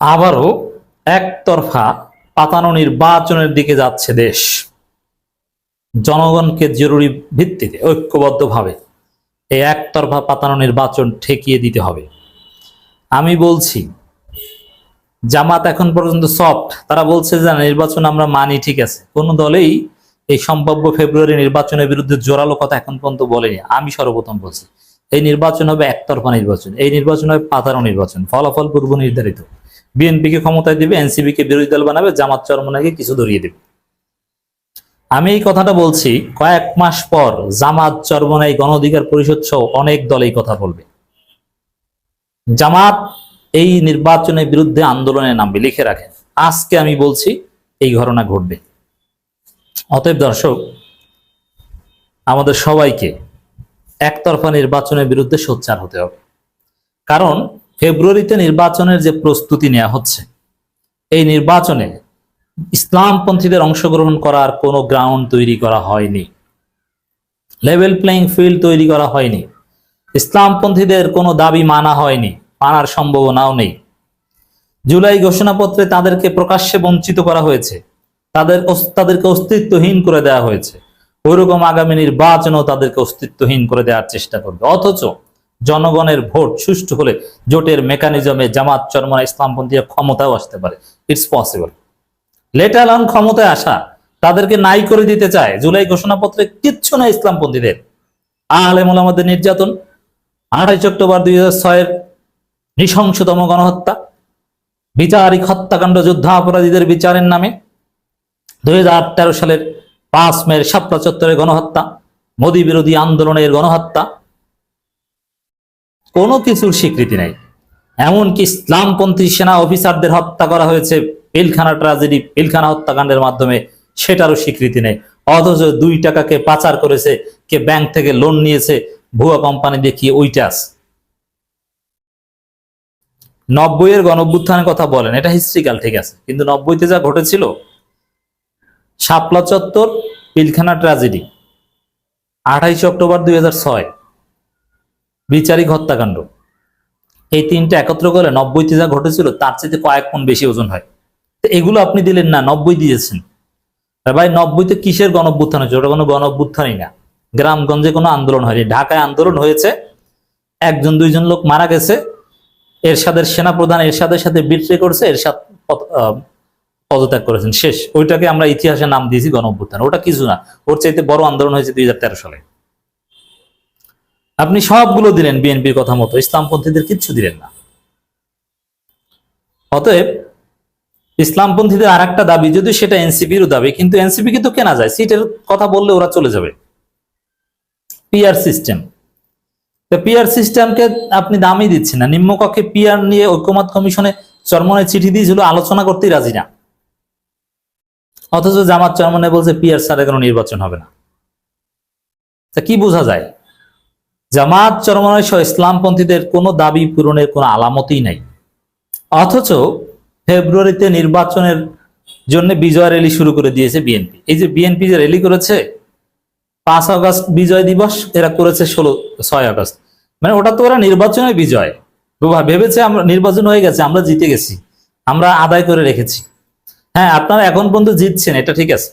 আবারও একতরফা পাতানো নির্বাচনের দিকে যাচ্ছে দেশ। জনগণকে জরুরি ভিত্তিতে ঐক্যবদ্ধভাবে এই একতরফা পাতানো নির্বাচন ঠেকিয়ে দিতে হবে। আমি বলছি, জামাত এখন পর্যন্ত সফট। তারা বলছে যে নির্বাচন আমরা মানি, ঠিক আছে। কোন দলেই এই সম্ভাব্য ফেব্রুয়ারি নির্বাচনের বিরুদ্ধে জোরালো কথা এখন পর্যন্ত বলেনি। আমি সর্বপ্রথম বলছি, এই নির্বাচন হবে একতরফা নির্বাচন। এই নির্বাচন হবে পাতানো নির্বাচন। ফলাফল পূর্ব নির্ধারিত বিএনপিকে ক্ষমতায় দিবে এনসিবি কে বিরোধী দল বানাবে, জামাত চরমনাকে কিছু ধরিয়ে দেবে। আমি এই কথাটা বলছি, কয়েক মাস পর জামাত চরমনাই গণ অধিকার পরিষদ সহ অনেক দল এই কথা বলবে। জামাত এই নির্বাচনের বিরুদ্ধে আন্দোলনে নামবে, লিখে রাখেন আজকে আমি বলছি, এই ঘটনা ঘটবে। অতএব দর্শক, আমাদের সবাইকে একতরফা নির্বাচনের বিরুদ্ধে সোচ্চার হতে হবে। কারণ ফেব্রুয়ারিতে নির্বাচনের যে প্রস্তুতি নেওয়া হচ্ছে, এই নির্বাচনে ইসলামপন্থীদের অংশগ্রহণ করার কোনো গ্রাউন্ড তৈরি করা হয়নি লেভেল প্লেইং ফিল্ড তৈরি করা হয়নি, ইসলামপন্থীদের কোনো দাবি মানা হয়নি, মানার সম্ভাবনাও নেই। জুলাই ঘোষণাপত্রে তাদেরকে প্রকাশ্যে বঞ্চিত করা হয়েছে, তাদের তাদেরকে অস্তিত্বহীন করে দেওয়া হয়েছে। ওইরকম আগামী নির্বাচনও তাদেরকে অস্তিত্বহীন করে দেওয়ার চেষ্টা করবে। অথচ জনগণের ভোট সুষ্ঠু হলে জোটের মেকানিজমে জামাত, চরমনা ইসলামপন্থীরা ক্ষমতাও আসতে পারে। ইটস পসিবল লেটার অন ক্ষমতায় আসা, তাদেরকে নাই করে দিতে চায় জুলাই ঘোষণাপত্রে কিচ্ছু না ইসলামপন্থীদের। আহলে মোলামদের নির্যাতন, আঠাইশ অক্টোবর দুই হাজার ছয়ের নৃশংসতম গণহত্যা, বিচারিক হত্যাকাণ্ড, যুদ্ধাপরাধীদের বিচারের নামে, দুই সালের পাঁচ মের শাপলা চত্বরের গণহত্যা, মোদী বিরোধী আন্দোলনের গণহত্যা কোনো কিছুর স্বীকৃতি নেই। এমনকি ইসলামপন্থী সেনা অফিসারদের হত্যা করা হয়েছে, পিলখানা ট্রাজেডি, পিলখানা হত্যাকাণ্ডের মাধ্যমে, সেটারও স্বীকৃতি নেই। অথচ দুই টাকাকে পাচার করেছে, কে ব্যাংক থেকে লোন নিয়েছে, ভুয়া কোম্পানি দেখিয়ে ওইটা আছে? নব্বই এর গণভ্যুত্থানের কথা বলেন, এটা হিস্ট্রিক্যাল ঠিক আছে, কিন্তু নব্বইতে যা ঘটেছিল, শাপলা চত্বর, পিলখানা ট্রাজেডি, আঠাইশে অক্টোবর দুই ছয়। বিচারিক হত্যাকাণ্ড। এই তিনটা একত্র করে নব্বইতে যা ঘটেছিল, তার চেয়ে কয়েক গুণ বেশি ওজন হয়। তো এগুলো আপনি দিলেন না, নব্বই দিয়েছেন। ভাই, নব্বইতে কিসের গণভ্যুত্থান হয়েছে? ওটা কোনো গণভ্যুত্থানই না। গ্রামগঞ্জে কোনো আন্দোলন হয়নি। ঢাকায় আন্দোলন হয়েছে, একজন, দুইজন লোক মারা গেছে। এরশাদের সেনাপ্রধান এরশাদের সাথে বিট্রে করছে এরশাদ পদত্যাগ করেছেন। শেষ। ওইটাকে আমরা ইতিহাসে নাম দিয়েছি গণঅভ্যুত্থান। ওটা কিছু না। ওর চাইতে বড় আন্দোলন হয়েছে দুই হাজার তেরো সালে। আপনি সবগুলো দিলেন বিএনপির কথা মতো, ইসলামপন্থীদের কিচ্ছু দিলেন না। অতএব, ইসলামপন্থীদের আর একটা দাবি যদি সেটা এনসিপিরও দাবি, কিন্তু এনসিপি কিন্তু কেনা যায়, সিটের কথা বললে ওরা চলে যাবে। PR system. তো পিআর সিস্টেমকে আপনি দামই দিচ্ছেন না। নিম্নকক্ষে পিআর নিয়ে ঐক্যমত কমিশনে চরমনে চিঠি দিয়েছিল, আলোচনা করতেই রাজি না। অথচ জামাত চরমনে বলছে, পিআর ছাড়া কোনো নির্বাচন হবে না। তা কি বোঝা যায়? জামাত চরমনে সহ ইসলামপন্থীদের কোনো দাবি পূরণের কোনো আলামতই নাই। অথচ ফেব্রুয়ারিতে নির্বাচনের জন্য বিজয় র্যালি শুরু করে দিয়েছে বিএনপি। এই যে বিএনপি যে র্যালি করেছে, পাঁচ আগস্ট বিজয় দিবস, এরা করেছে ষোলো, ছয় আগস্ট। মানে ওটা তো ওরা নির্বাচনের বিজয়। ভেবেছে আমরা, নির্বাচন হয়ে গেছে, আমরা জিতে গেছি, আমরা আদায় করে রেখেছি। হ্যাঁ আপনারা এখন পর্যন্ত জিতছেন, এটা ঠিক আছে।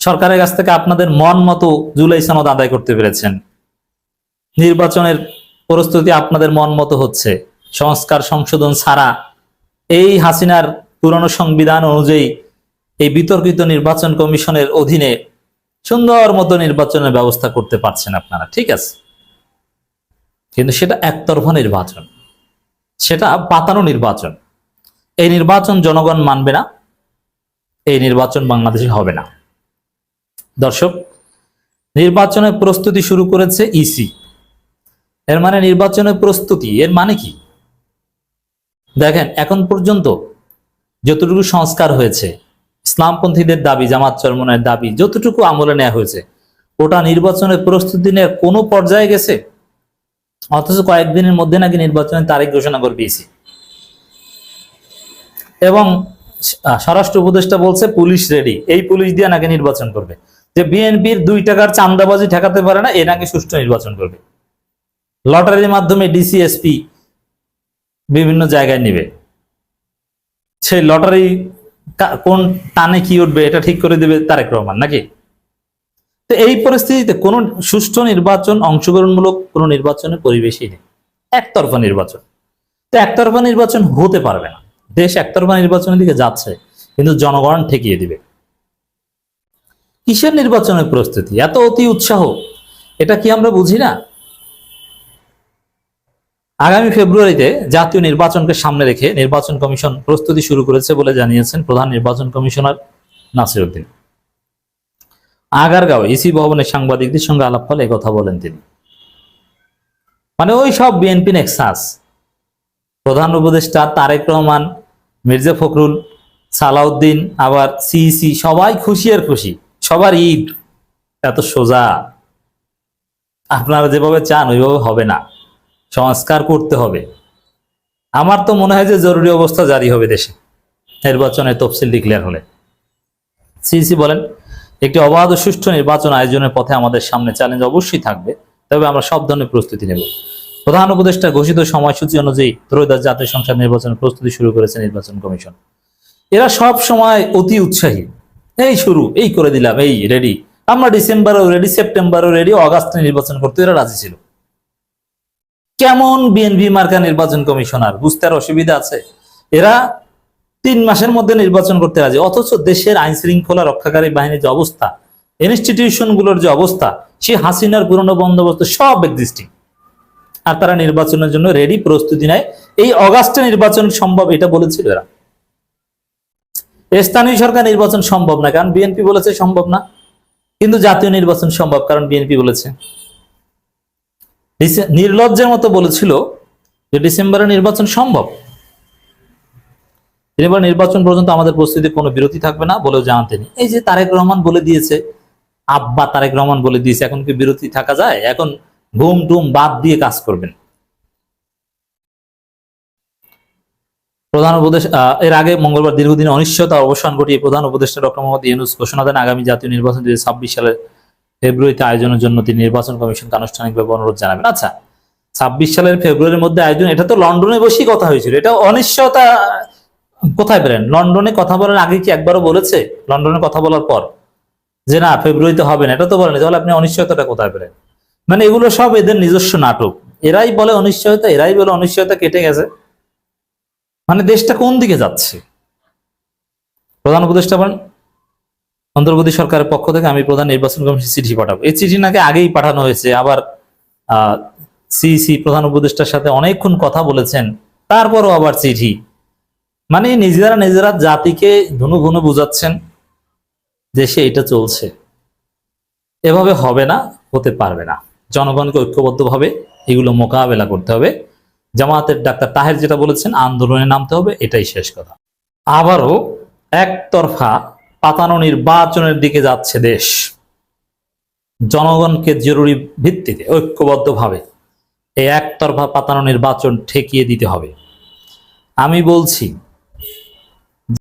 সরকারের কাছ থেকে আপনাদের মন মতো জুলাই সনদ আদায় করতে পেরেছেন। নির্বাচনের প্রস্তুতি আপনাদের মন মতো হচ্ছে। সংস্কার সংশোধন ছাড়া এই হাসিনার পুরনো সংবিধান অনুযায়ী এই বিতর্কিত নির্বাচন কমিশনের অধীনে সুন্দর মতো নির্বাচনের ব্যবস্থা করতে পারছেন আপনারা, ঠিক আছে? কিন্তু সেটা একতরফা নির্বাচন। সেটা পাতানো নির্বাচন। এই নির্বাচন জনগণ মানবে না, এই নির্বাচন বাংলাদেশে হবে না। দর্শক, নির্বাচনের প্রস্তুতি শুরু করেছে ইসি। এর মানে নির্বাচনের প্রস্তুতি, এর মানে কি? দেখেন, এখন পর্যন্ত যতটুকু সংস্কার হয়েছে, ইসলামপন্থীদের দাবি, জামাত চরমনের দাবি, যতটুকু আমলে নেওয়া হয়েছে, ওটা নির্বাচনের প্রস্তুতি নিয়ে কোনো পর্যায়ে গেছে? অথচ কয়েকদিনের মধ্যে নাকি নির্বাচনের তারিখ ঘোষণা করে ইসি এবং স্বরাষ্ট্র উপদেষ্টা বলছে, পুলিশ রেডি। এই পুলিশ দিয়ে নাকি নির্বাচন করবে। যে বিএনপির দুই টাকার চান্দাবাজি ঠেকাতে পারে না, এ নাকি সুষ্ঠু নির্বাচন করবে। লটারির মাধ্যমে ডিসিএসপি বিভিন্ন জায়গায় নেবে। সেই লটারি কোন টানে কি উঠবে, এটা ঠিক করে দেবে তারেক রহমান, নাকি? তো এই পরিস্থিতিতে কোন সুষ্ঠু নির্বাচন, অংশগ্রহণমূলক কোন নির্বাচনের পরিবেশই নেই। একতরফা নির্বাচন। তো একতরফা নির্বাচন হতে পারবে না। দেশ একতরফা নির্বাচনের দিকে যাচ্ছে, কিন্তু জনগণ ঠেকিয়ে দিবে। কিসের নির্বাচনের প্রস্তুতি? এত অতি উৎসাহ। এটা কি আমরা বুঝি না? আগামী ফেব্রুয়ারিতে জাতীয় নির্বাচনকে সামনে রেখে নির্বাচন কমিশন প্রস্তুতি শুরু করেছে বলে জানিয়েছেন প্রধান নির্বাচন কমিশনার নাসির উদ্দিন। আগারগাঁও ইসি ভবনে সাংবাদিকদের সঙ্গে আলাপ আলাপকালে কথা বলেন তিনি। মানে ওই সব বিএনপি নেক্সাস। প্রধান উপদেষ্টা তারেক রহমান, মির্জা ফখরুল, সালাউদ্দিন, আবার সিইসি, সবাই খুশি আর খুশি, সবার ঈদ, এত সোজা। আপনারা যেভাবে চান ওইভাবে হবে না। সংস্কার করতে হবে। আমার তো মনে হয় যে জরুরি অবস্থা জারি হবে দেশে। নির্বাচনের তফসিল ডিক্লেয়ার হলে। সিসি বলেন, একটি অবাধ ও সুষ্ঠু নির্বাচন আয়োজনের পথে আমাদের সামনে চ্যালেঞ্জ অবশ্যই থাকবে, তবে আমরা সব ধরনের প্রস্তুতি নেব। প্রধান উপদেষ্টা ঘোষিত সময়সূচি অনুযায়ী ত্রয়োদশ জাতীয় সংসদ নির্বাচনের প্রস্তুতি শুরু করেছে নির্বাচন কমিশন। এরা সব সময় অতি উৎসাহী। এই শুরু, এই করে দিলাম, এই রেডি আমরা ডিসেম্বরও রেডি সেপ্টেম্বরও রেডি অগাস্টে নির্বাচন করতে এরা রাজি ছিল। কেমন বিএনপি মার্কা নির্বাচন কমিশনার? বুঝতে অসুবিধা আছে? এরা তিন মাসের মধ্যে নির্বাচন করতে রাজি। অথচ দেশের আইন শৃঙ্খলা রক্ষাকারী বাহিনীর যে অবস্থা ইনস্টিটিউশনগুলোর যে অবস্থা, সে হাসিনার পুরনো বন্দোবস্ত সব এক্সিস্টিং আর তারা নির্বাচনের জন্য রেডি প্রস্তুতি নেয়। এই অগাস্টে নির্বাচন সম্ভব, এটা বলেছিল এরা। স্থানীয় সরকার নির্বাচন সম্ভব না, কারণ বিএনপি বলেছে সম্ভব না। কিন্তু জাতীয় নির্বাচন সম্ভব, কারণ বিএনপি বলেছে। নির্লজ্জের মতো বলেছিল যে ডিসেম্বরে নির্বাচন সম্ভব। এবার নির্বাচন পর্যন্ত আমাদের প্রস্তুতি কোনো বিরতি থাকবে না বলেও জানান এই যে তারেক রহমান বলে দিয়েছে, আব্বা তারেক রহমান বলে দিয়েছে, এখন কি বিরতি থাকা যায়? এখন ঘুম টুম বাদ দিয়ে কাজ করবেন। প্রধান উপদেশ এর আগে মঙ্গলবার দীর্ঘদিন অনিশ্চয়তা অবসান ঘটিয়ে প্রধান উপদেষ্টা ডক্টর মোহাম্মদ ইউনুস ঘোষণা দেন, আগামী জাতীয় নির্বাচন দুই সালের ফেব্রুয়ারিতে আয়োজনের জন্য তিনি নির্বাচন কমিশনকে আনুষ্ঠানিকভাবে অনুরোধ জানাবেন। আচ্ছা ছাব্বিশ সালের ফেব্রুয়ারির মধ্যে আয়োজন, এটা তো লন্ডনে বসেই কথা হয়েছিল। এটা অনিশ্চয়তা, কোথায় পেলেন? লন্ডনে কথা বলার আগে কি একবারও বলেছে? লন্ডনে কথা বলার পর? যে না, ফেব্রুয়ারিতে হবে না, এটা তো বলেন। তাহলে আপনি অনিশ্চয়তাটা কোথায় পেলেন? মানে এগুলো সব এদের নিজস্ব নাটক। এরাই বলে অনিশ্চয়তা, এরাই বলে অনিশ্চয়তা কেটে গেছে। মানে দেশটা কোন দিকে যাচ্ছে? প্রধান উপদেষ্টা বলেন। অন্তর্বর্তী সরকারের পক্ষ থেকে আমি প্রধান নির্বাচন কমিশন চিঠি পাঠাবো। এই চিঠি নাকি আগেই পাঠানো হয়েছে, আবার সিসি প্রধান উপদেষ্টার সাথে অনেকক্ষণ কথা বলেছেন, তারপরও আবার চিঠি। মানে নিজেরা নিজেরা জাতিকে ধনু ধনু বুঝাচ্ছেন দেশে এটা চলছে। এভাবে হবে না, হতে পারবে না। জনগণকে ঐক্যবদ্ধভাবে এগুলো মোকাবেলা করতে হবে। জামায়াতের ডাক্তার তাহের যেটা বলেছেন, আন্দোলনে নামতে হবে, এটাই শেষ কথা। আবারও একতরফা পাতানো নির্বাচনের দিকে যাচ্ছে দেশ। জনগণকে জরুরি ভিত্তিতে ঐক্যবদ্ধভাবে এই একতরফা পাতানো নির্বাচন ঠেকিয়ে দিতে হবে। আমি বলছি